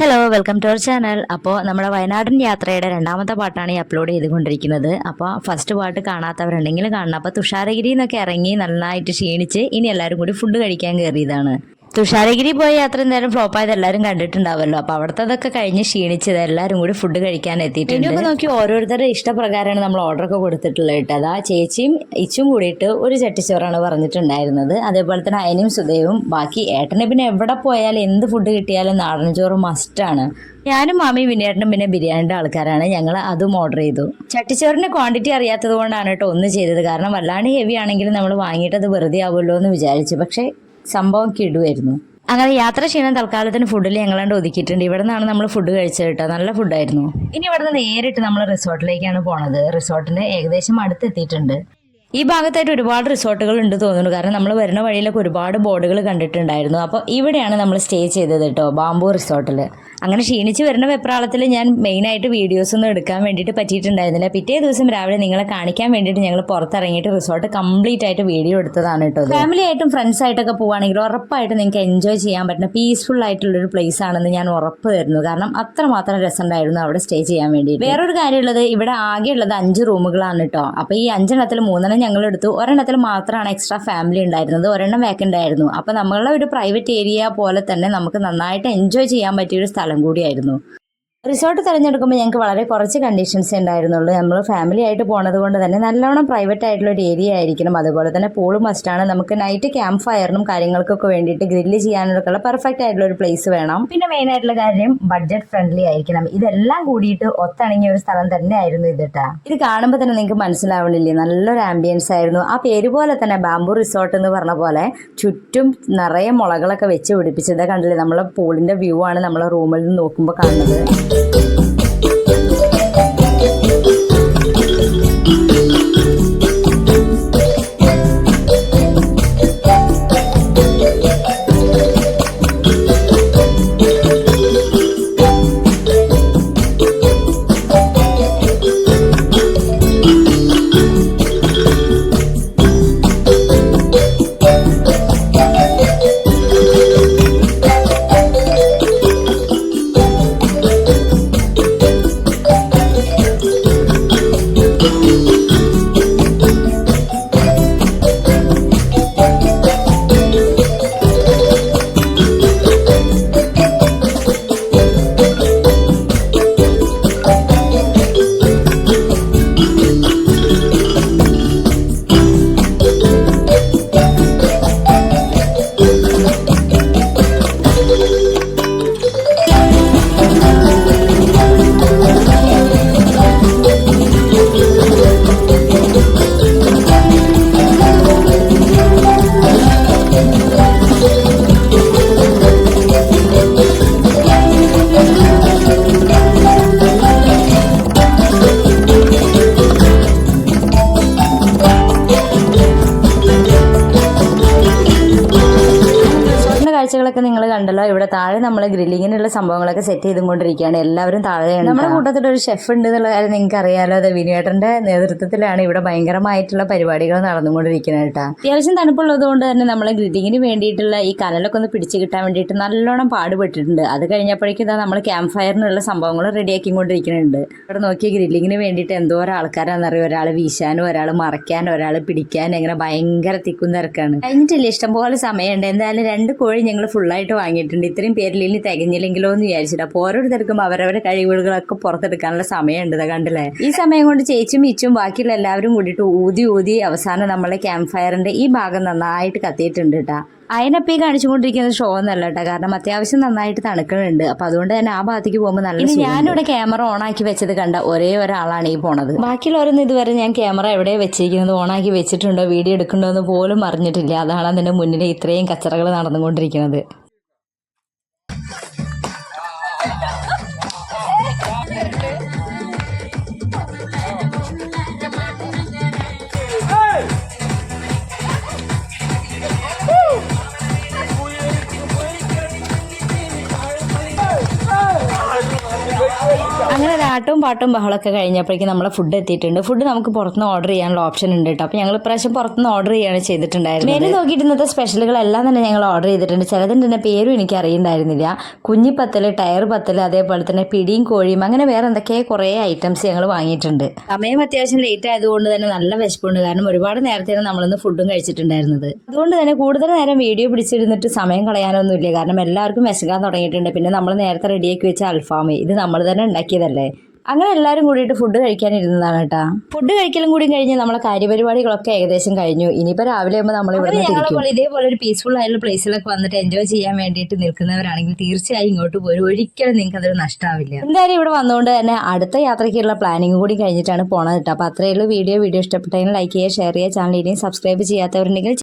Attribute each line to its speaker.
Speaker 1: Hello welcome to our channel അപ്പോൾ നമ്മുടെ വയനാടൻ യാത്രയുടെ രണ്ടാമത്തെ പാട്ടാണ് ഈ അപ്ലോഡ് ചെയ്തുകൊണ്ടിരിക്കുന്നത്. അപ്പോൾ ഫസ്റ്റ് പാട്ട് കാണാത്തവരുണ്ടെങ്കിൽ കാണണം. അപ്പോൾ തുഷാരഗിരി എന്നൊക്കെ ഇറങ്ങി നന്നായിട്ട് ക്ഷീണിച്ച് ഇനി എല്ലാവരും കൂടി ഫുഡ് കഴിക്കാൻ കയറിയതാണ്. തുഷാരഗിരി പോയ യാത്ര എന്തായാലും ഫ്ലോപ്പ് ആയത് എല്ലാവരും കണ്ടിട്ടുണ്ടാവല്ലോ. അപ്പോൾ അവിടുത്തെ കഴിഞ്ഞ് ക്ഷീണിച്ചത് എല്ലാവരും കൂടി ഫുഡ് കഴിക്കാൻ എത്തിയിട്ടുണ്ട്. ഇനിയൊക്കെ നോക്കി ഓരോരുത്തരുടെ ഇഷ്ടപ്രകാരമാണ് നമ്മൾ ഓർഡർ ഒക്കെ കൊടുത്തിട്ടുള്ളത് കേട്ടോ. അതാ ചേച്ചിയും ഇച്ചും കൂടിയിട്ട് ഒരു ചട്ടിച്ചോറാണ് പറഞ്ഞിട്ടുണ്ടായിരുന്നത്. അതേപോലെ തന്നെ അയനും സുദേവും ബാക്കി ഏട്ടനെ പിന്നെ എവിടെ പോയാലും എന്ത് ഫുഡ് കിട്ടിയാലും നാടൻ ചോറ് മസ്റ്റാണ് ഞാനും മാമി വിനേട്ടനും പിന്നെ ബിരിയാണിയുടെ ആൾക്കാരാണ്. ഞങ്ങൾ അതും ഓർഡർ ചെയ്തു. ചട്ടിച്ചോറിന്റെ ക്വാണ്ടിറ്റി അറിയാത്തത് കൊണ്ടാണ് കേട്ടോ ഒന്ന് ചെയ്തത്. കാരണം വല്ലാണ്ട് ഹെവി ആണെങ്കിലും നമ്മൾ വാങ്ങിയിട്ട് അത് വെറുതെ ആവുമല്ലോ എന്ന് വിചാരിച്ചു. പക്ഷേ സംഭവം കിടുവായിരുന്നു അങ്ങനെ യാത്ര ചെയ്യണം തൽക്കാലത്തിന് ഫുഡിൽ ഞങ്ങളാണ്ട് ഒതുക്കിയിട്ടുണ്ട്. ഇവിടെ നിന്നാണ് നമ്മൾ ഫുഡ് കഴിച്ചത് കേട്ടോ. നല്ല ഫുഡായിരുന്നു ഇനി ഇവിടെ നിന്ന് നേരിട്ട് നമ്മൾ റിസോർട്ടിലേക്കാണ് പോണത്. റിസോർട്ടിന് ഏകദേശം അടുത്തെത്തിയിട്ടുണ്ട്. ഈ ഭാഗത്തായിട്ട് ഒരുപാട് റിസോർട്ടുകൾ ഉണ്ട് തോന്നുന്നു. കാരണം നമ്മൾ വരുന്ന വഴിയിലൊക്കെ ഒരുപാട് ബോർഡുകൾ കണ്ടിട്ടുണ്ടായിരുന്നു. അപ്പോൾ ഇവിടെയാണ് നമ്മൾ സ്റ്റേ ചെയ്തത് കേട്ടോ ബാംബു റിസോർട്ടിൽ അങ്ങനെ ക്ഷീണിച്ച് വരുന്ന വെപ്രാളത്തിൽ ഞാൻ മെയിനായിട്ട് വീഡിയോസ് ഒന്നും എടുക്കാൻ വേണ്ടിയിട്ട് പറ്റിയിട്ടുണ്ടായിരുന്നില്ല. പിറ്റേ ദിവസം രാവിലെ നിങ്ങളെ കാണിക്കാൻ വേണ്ടിയിട്ട് ഞങ്ങൾ പുറത്തിറങ്ങിയിട്ട് റിസോർട്ട് കംപ്ലീറ്റ് ആയിട്ട് വീഡിയോ എടുത്തതാണ് കേട്ടോ ഫാമിലി ആയിട്ടും ഫ്രണ്ട്സ് ആയിട്ടൊക്കെ പോവുകയാണെങ്കിൽ ഉറപ്പായിട്ട് നിങ്ങൾക്ക് എൻജോയ് ചെയ്യാൻ പറ്റുന്ന പീസ്ഫുൾ ആയിട്ടുള്ളൊരു പ്ലേസ് ആണെന്ന് ഞാൻ ഉറപ്പ് തരുന്നു. കാരണം അത്രമാത്രം രസമുണ്ടായിരുന്നു അവിടെ സ്റ്റേ ചെയ്യാൻ വേണ്ടി വേറൊരു കാര്യമുള്ളത് ഇവിടെ ആകെയുള്ളത് അഞ്ച് റൂമുകളാണ് കേട്ടോ അപ്പോൾ ഈ അഞ്ചെണ്ണത്തിൽ മൂന്നെണ്ണം ഞങ്ങൾ എടുത്തു ഒരെണ്ണത്തിൽ മാത്രമാണ് എക്സ്ട്രാ ഫാമിലി ഉണ്ടായിരുന്നത്. ഒരെണ്ണം വേക്കന്റ് ആയിരുന്നു. അപ്പോൾ നമ്മളുടെ ഒരു പ്രൈവറ്റ് ഏരിയ പോലെ തന്നെ നമുക്ക് നന്നായിട്ട് എൻജോയ് ചെയ്യാൻ പറ്റിയ ഒരു സ്ഥലം കൂടിയായിരുന്നു. റിസോർട്ട് തിരഞ്ഞെടുക്കുമ്പോൾ ഞങ്ങൾക്ക് വളരെ കുറച്ച് കണ്ടീഷൻസ് ഉണ്ടായിരുന്നുള്ളൂ നമ്മൾ ഫാമിലി ആയിട്ട് പോണത് കൊണ്ട് തന്നെ നല്ലോണം പ്രൈവറ്റ് ആയിട്ടുള്ള ഒരു ഏരിയ ആയിരിക്കണം. അതുപോലെ തന്നെ പൂൾ മസ്റ്റാണ് നമുക്ക് നൈറ്റ് ക്യാമ്പ് ഫയറിനും കാര്യങ്ങൾക്കൊക്കെ വേണ്ടിയിട്ട് ഗ്രില്ല് ചെയ്യാനൊക്കെയുള്ള പെർഫെക്റ്റ് ആയിട്ടുള്ള ഒരു പ്ലേസ് വേണം. പിന്നെ മെയിൻ ആയിട്ടുള്ള കാര്യം ബഡ്ജറ്റ് ഫ്രണ്ട്ലി ആയിരിക്കണം. ഇതെല്ലാം കൂടിയിട്ട് ഒത്തണങ്ങിയ ഒരു സ്ഥലം തന്നെയായിരുന്നു ഇത് കേട്ടാ ഇത് കാണുമ്പോൾ തന്നെ നിങ്ങൾക്ക് മനസ്സിലാവണില്ലേ? നല്ലൊരു ആംബിയൻസ് ആയിരുന്നു. ആ പേര് പോലെ തന്നെ ബാംബു റിസോർട്ട് എന്ന് പറഞ്ഞ പോലെ ചുറ്റും നിറയെ മുളകളൊക്കെ വെച്ച് പിടിപ്പിച്ചത് കണ്ടില്ലേ? നമ്മളെ പൂളിന്റെ വ്യൂ ആണ് നമ്മളെ റൂമിൽ നിന്ന് നോക്കുമ്പോൾ കാണുന്നത്. Thank you. കാഴ്ചകളൊക്കെ നിങ്ങൾ കണ്ടല്ലോ. ഇവിടെ താഴെ നമ്മൾ ഗ്രില്ലിങ്ങിനുള്ള സംഭവങ്ങളൊക്കെ സെറ്റ് ചെയ്തുകൊണ്ടിരിക്കുകയാണ്. എല്ലാവരും താഴെ നമ്മുടെ കൂട്ടത്തിൽ ഒരു ഷെഫ് ഉണ്ട് എന്നുള്ള കാര്യം നിങ്ങൾക്ക് അറിയാലോ. അത് വിനുവേട്ടന്റെ നേതൃത്വത്തിലാണ് ഇവിടെ ഭയങ്കരമായിട്ടുള്ള പരിപാടികൾ നടന്നുകൊണ്ടിരിക്കുന്നത് കേട്ടോ. അത്യാവശ്യം തണുപ്പുള്ളത് കൊണ്ട് തന്നെ നമ്മൾ ഗ്രില്ലിങ്ങിന് വേണ്ടിയിട്ടുള്ള ഈ കനലൊക്കെ ഒന്ന് പിടിച്ചു കിട്ടാൻ വേണ്ടിയിട്ട് നല്ലോണം പാടുപെട്ടിട്ടുണ്ട്. അത് കഴിഞ്ഞപ്പോഴേക്കും ഇതാ നമ്മൾ ക്യാമ്പ് ഫയറിനുള്ള സംഭവങ്ങൾ റെഡിയാക്കിക്കൊണ്ടിരിക്കുന്നുണ്ട് ഇവിടെ നോക്കിയ ഗ്രില്ലിങ്ങിന് വേണ്ടിയിട്ട് എന്തോരം ആൾക്കാരാണെന്നറിയോ ഒരാൾ വീശാനും ഒരാൾ മറയ്ക്കാനും ഒരാൾ പിടിക്കാനും അങ്ങനെ ഭയങ്കര തിക്കും തിരക്കാണ്. കഴിഞ്ഞിട്ടില്ല? ഇഷ്ടംപോലെ സമയമുണ്ട്. എന്തായാലും രണ്ട് കോഴി ഞങ്ങൾ ഫുള്ളായിട്ട് വാങ്ങിയിട്ടുണ്ട്. ഇത്രയും പേരിൽ ഇനി തികഞ്ഞില്ലെങ്കിലോ എന്ന് വിചാരിച്ചിട്ട്. അപ്പോൾ ഓരോരുത്തർക്കും അവരവരുടെ കഴിവുകളൊക്കെ പുറത്തെടുക്കാനുള്ള സമയമുണ്ട്. കണ്ടില്ലേ? ഈ സമയം കൊണ്ട് ചേച്ചും ഇച്ചും ബാക്കിയുള്ള എല്ലാവരും കൂടിയിട്ട് ഊതി ഊതി അവസാനം നമ്മളെ ക്യാമ്പ് ഫയറിന്റെ ഈ ഭാഗം നന്നായിട്ട് കത്തിയിട്ടുണ്ട് കേട്ടാ അതിനപ്പം കാണിച്ചുകൊണ്ടിരിക്കുന്ന ഷോ എന്നല്ല കേട്ടോ. കാരണം അത്യാവശ്യം നന്നായിട്ട് തണുക്കുന്നുണ്ട് അപ്പൊ അതുകൊണ്ട് തന്നെ ആ ഭാഗത്തേക്ക് പോകുമ്പോൾ നല്ല ഞാനിവിടെ ക്യാമറ ഓൺ ആക്കി വെച്ചത് കണ്ട ഒരേ ഒരാളാണ് ഈ പോണത്. ബാക്കിയുള്ളവരൊന്നും ഇതുവരെ ഞാൻ ക്യാമറ എവിടെ വെച്ചിരിക്കുന്നത് ഓൺ ആക്കി വെച്ചിട്ടുണ്ടോ വീഡിയോ എടുക്കണ്ടോ എന്ന് പോലും അറിഞ്ഞിട്ടില്ല. അതാണ് അതിന്റെ മുന്നിൽ ഇത്രയും കച്ചറകൾ നടന്നുകൊണ്ടിരിക്കുന്നത്. ആട്ടവും പാട്ടും ബഹളമൊക്കെ കഴിഞ്ഞപ്പോഴേക്കും നമ്മളെ ഫുഡ് എത്തിയിട്ടുണ്ട്. ഫുഡ് നമുക്ക് പുറത്തുനിന്ന് ഓർഡർ ചെയ്യാനുള്ള ഓപ്ഷൻ ഉണ്ട് കേട്ടോ അപ്പോൾ ഞങ്ങൾ ഇപ്രാവശ്യം പുറത്തുനിന്ന് ഓർഡർ ചെയ്യാണ് ചെയ്തിട്ടുണ്ടായിരുന്നത്. മെനു നോക്കിയിട്ട് ഇന്നത്തെ സ്പെഷ്യലുകളെല്ലാം തന്നെ ഞങ്ങൾ ഓർഡർ ചെയ്തിട്ടുണ്ട്. ചിലതിന്റെ തന്നെ പേരും എനിക്ക് അറിയുന്നുണ്ടായിരുന്നില്ല കുഞ്ഞിപ്പത്തൽ ടയർ പത്തൽ അതേപോലെ തന്നെ പിടിയും കോഴിയും അങ്ങനെ വേറെ എന്തൊക്കെ കുറേ ഐറ്റംസ് ഞങ്ങൾ വാങ്ങിയിട്ടുണ്ട്. സമയം അത്യാവശ്യം ലേറ്റ് ആയതുകൊണ്ട് തന്നെ നല്ല വിശപ്പുണ്ട്. കാരണം ഒരുപാട് നേരത്തെയാണ് നമ്മളിന്ന് ഫുഡും കഴിച്ചിട്ടുണ്ടായിരുന്നത്. അതുകൊണ്ട് തന്നെ കൂടുതൽ നേരം വീഡിയോ പിടിച്ചിരുന്നിട്ട് സമയം കളയാനൊന്നുമില്ല. കാരണം എല്ലാവർക്കും വിശക്കാൻ തുടങ്ങിയിട്ടുണ്ട്. പിന്നെ നമ്മൾ നേരത്തെ റെഡിയാക്കി വെച്ച അൽഫാമി ഇത് നമ്മൾ തന്നെ ഉണ്ടാക്കിയതല്ലേ? അങ്ങനെ എല്ലാവരും കൂടിയിട്ട് ഫുഡ് കഴിക്കാനിരുന്നതാണ് കേട്ടാ. ഫുഡ് കഴിക്കലും കൂടി കഴിഞ്ഞ് നമ്മളെ കാര്യപരിപാടികളൊക്കെ ഏകദേശം കഴിഞ്ഞു. ഇനിയിപ്പോൾ രാവിലെ ആകുമ്പോൾ നമ്മൾ ഇവിടെ ഇതേപോലെ ഒരു പീസ്ഫുൾ ആയിട്ടുള്ള പ്ലേസിലൊക്കെ വന്നിട്ട് എൻജോയ് ചെയ്യാൻ വേണ്ടിയിട്ട് നിൽക്കുന്നവരാണെങ്കിൽ തീർച്ചയായും ഇങ്ങോട്ട് പോരും. ഒരിക്കലും നിങ്ങൾക്ക് അതൊരു നഷ്ടമാവില്ല എന്തായാലും ഇവിടെ വന്നുകൊണ്ട് തന്നെ അടുത്ത യാത്രയ്ക്കുള്ള പ്ലാനിങ് കൂടി കഴിഞ്ഞിട്ടാണ് പോണത് കേട്ടോ. അപ്പോൾ അത്രയുള്ള വീഡിയോ വീഡിയോ ഇഷ്ടപ്പെട്ടെങ്കിൽ ലൈക്ക് ചെയ്യുക ഷെയർ ചെയ്യുക ചാനൽ ഇനിയും സബ്സ്ക്രൈബ് ചെയ്യാത്തവരുണ്ടെങ്കിൽ